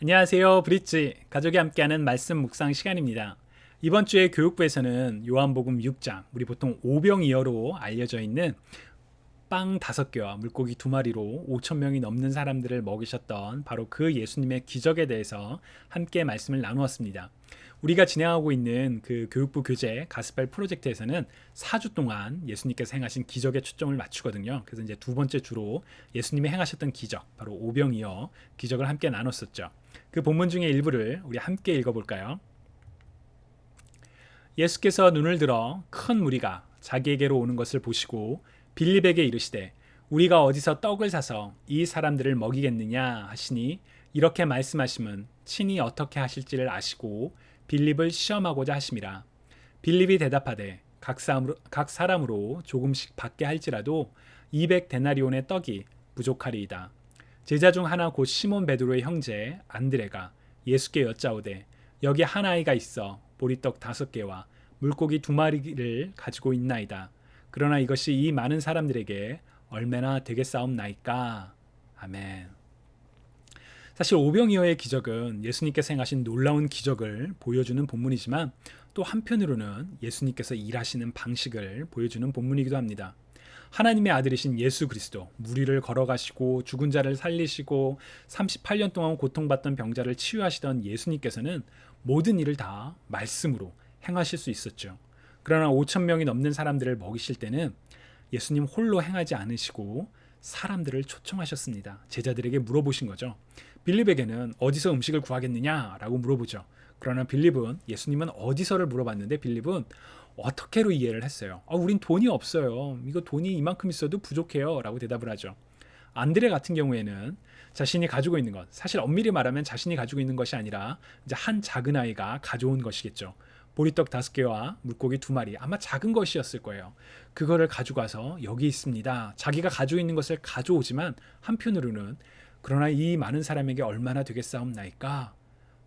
안녕하세요. 브릿지 가족이 함께하는 말씀 묵상 시간입니다. 이번 주에 교육부에서는 요한복음 6장, 우리 보통 오병이어로 알려져 있는 빵 다섯 개와 물고기 두 마리로 5천 명이 넘는 사람들을 먹이셨던 바로 그 예수님의 기적에 대해서 함께 말씀을 나누었습니다. 우리가 진행하고 있는 그 교육부 교재 가스펠 프로젝트에서는 4주 동안 예수님께서 행하신 기적에 초점을 맞추거든요. 그래서 이제 두 번째 주로 예수님이 행하셨던 기적, 바로 오병이어 기적을 함께 나눴었죠. 그 본문 중에 일부를 우리 함께 읽어볼까요? 예수께서 눈을 들어 큰 무리가 자기에게로 오는 것을 보시고 빌립에게 이르시되 우리가 어디서 떡을 사서 이 사람들을 먹이겠느냐 하시니 이렇게 말씀하심은 친히 어떻게 하실지를 아시고 빌립을 시험하고자 하심이라. 빌립이 대답하되 각, 사람으로, 각 사람으로 조금씩 받게 할지라도 200 데나리온의 떡이 부족하리이다. 제자 중 하나 곧 시몬 베드로의 형제 안드레가 예수께 여짜오되 여기 한 아이가 있어 보리떡 다섯 개와 물고기 두 마리를 가지고 있나이다. 그러나 이것이 이 많은 사람들에게 얼마나 되겠사옵나이까. 아멘. 사실 오병이어의 기적은 예수님께서 행하신 놀라운 기적을 보여주는 본문이지만 또 한편으로는 예수님께서 일하시는 방식을 보여주는 본문이기도 합니다. 하나님의 아들이신 예수 그리스도 무리를 걸어가시고 죽은 자를 살리시고 38년 동안 고통받던 병자를 치유하시던 예수님께서는 모든 일을 다 말씀으로 행하실 수 있었죠. 그러나 5천 명이 넘는 사람들을 먹이실 때는 예수님 홀로 행하지 않으시고 사람들을 초청하셨습니다. 제자들에게 물어보신 거죠. 빌립에게는 어디서 음식을 구하겠느냐라고 물어보죠. 그러나 빌립은 예수님은 어디서를 물어봤는데 빌립은 어떻게로 이해를 했어요. 아, 우린 돈이 없어요. 이거 돈이 이만큼 있어도 부족해요라고 대답을 하죠. 안드레 같은 경우에는 자신이 가지고 있는 것, 사실 엄밀히 말하면 자신이 가지고 있는 것이 아니라 이제 한 작은 아이가 가져온 것이겠죠. 보리떡 다섯 개와 물고기 두 마리 아마 작은 것이었을 거예요. 그거를 가져가서 여기 있습니다. 자기가 가지고 있는 것을 가져오지만 한편으로는 그러나 이 많은 사람에게 얼마나 되겠사옵나이까?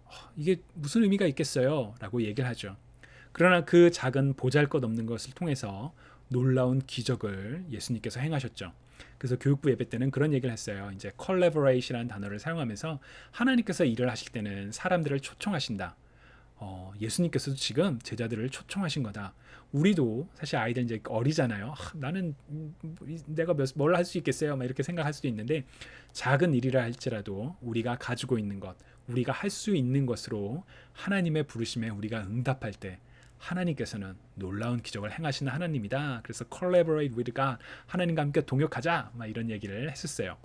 어, 이게 무슨 의미가 있겠어요? 라고 얘기를 하죠. 그러나 그 작은 보잘것없는 것을 통해서 놀라운 기적을 예수님께서 행하셨죠. 그래서 교육부 예배 때는 그런 얘기를 했어요. 이제 collaboration이라는 단어를 사용하면서 하나님께서 일을 하실 때는 사람들을 초청하신다. 어, 예수님께서도 지금 제자들을 초청하신 거다. 우리도 사실 아이들 이제 어리잖아요. 아, 나는 내가 뭘 할 수 있겠어요? 막 이렇게 생각할 수도 있는데 작은 일이라 할지라도 우리가 가지고 있는 것, 우리가 할 수 있는 것으로 하나님의 부르심에 우리가 응답할 때 하나님께서는 놀라운 기적을 행하시는 하나님이다. 그래서 collaborate with God, 하나님과 함께 동역하자, 막 이런 얘기를 했었어요.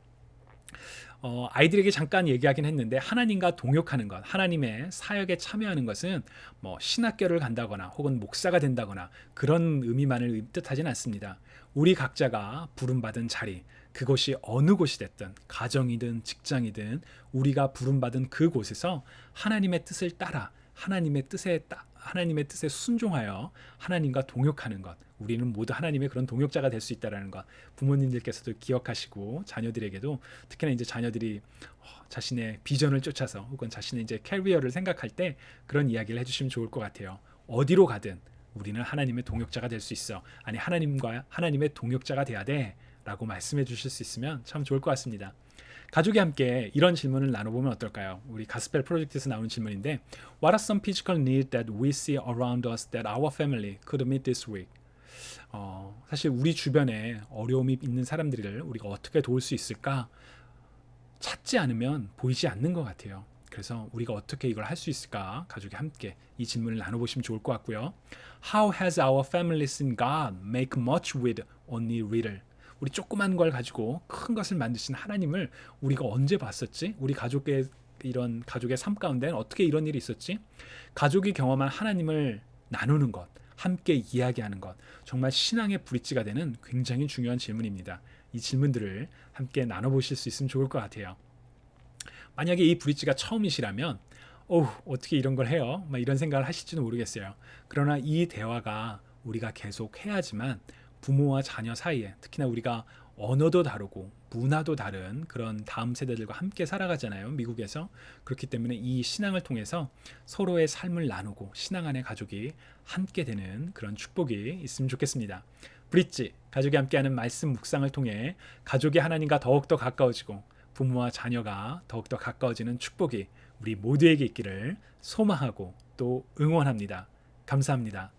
어, 아이들에게 잠깐 얘기하긴 했는데 하나님과 동역하는 것, 하나님의 사역에 참여하는 것은 뭐 신학교를 간다거나 혹은 목사가 된다거나 그런 의미만을 뜻하진 않습니다. 우리 각자가 부름받은 자리, 그것이 어느 곳이 됐든 가정이든 직장이든 우리가 부름받은 그 곳에서 하나님의 뜻을 따라 하나님의 뜻에 따, 하나님의 뜻에 순종하여 하나님과 동역하는 것. 우리는 모두 하나님의 그런 동역자가 될 수 있다라는 것. 부모님들께서도 기억하시고 자녀들에게도 특히나 이제 자녀들이 어, 자신의 비전을 쫓아서 혹은 자신의 이제 캐리어를 생각할 때 그런 이야기를 해주시면 좋을 것 같아요. 어디로 가든 우리는 하나님의 동역자가 될 수 있어. 아니 하나님과 하나님의 동역자가 돼야 돼. 라고 말씀해 주실 수 있으면 참 좋을 것 같습니다. 가족이 함께 이런 질문을 나눠보면 어떨까요? 우리 가스펠 프로젝트에서 나오는 질문인데 What are some physical needs that we see around us that our family could meet this week? 어, 사실 우리 주변에 어려움이 있는 사람들을 우리가 어떻게 도울 수 있을까? 찾지 않으면 보이지 않는 것 같아요. 그래서 우리가 어떻게 이걸 할 수 있을까? 가족이 함께 이 질문을 나눠보시면 좋을 것 같고요. How has our family seen God make much with only little? 우리 조그만 걸 가지고 큰 것을 만드신 하나님을 우리가 언제 봤었지? 우리 가족의 이런 가족의 삶 가운데는 어떻게 이런 일이 있었지? 가족이 경험한 하나님을 나누는 것, 함께 이야기하는 것, 정말 신앙의 브릿지가 되는 굉장히 중요한 질문입니다. 이 질문들을 함께 나눠보실 수 있으면 좋을 것 같아요. 만약에 이 브릿지가 처음이시라면, 어 어떻게 이런 걸 해요? 막 이런 생각을 하실지는 모르겠어요. 그러나 이 대화가 우리가 계속 해야지만 부모와 자녀 사이에 특히나 우리가 언어도 다르고 문화도 다른 그런 다음 세대들과 함께 살아가잖아요. 미국에서. 그렇기 때문에 이 신앙을 통해서 서로의 삶을 나누고 신앙 안의 가족이 함께 되는 그런 축복이 있으면 좋겠습니다. 브릿지, 가족이 함께하는 말씀 묵상을 통해 가족이 하나님과 더욱더 가까워지고 부모와 자녀가 더욱더 가까워지는 축복이 우리 모두에게 있기를 소망하고 또 응원합니다. 감사합니다.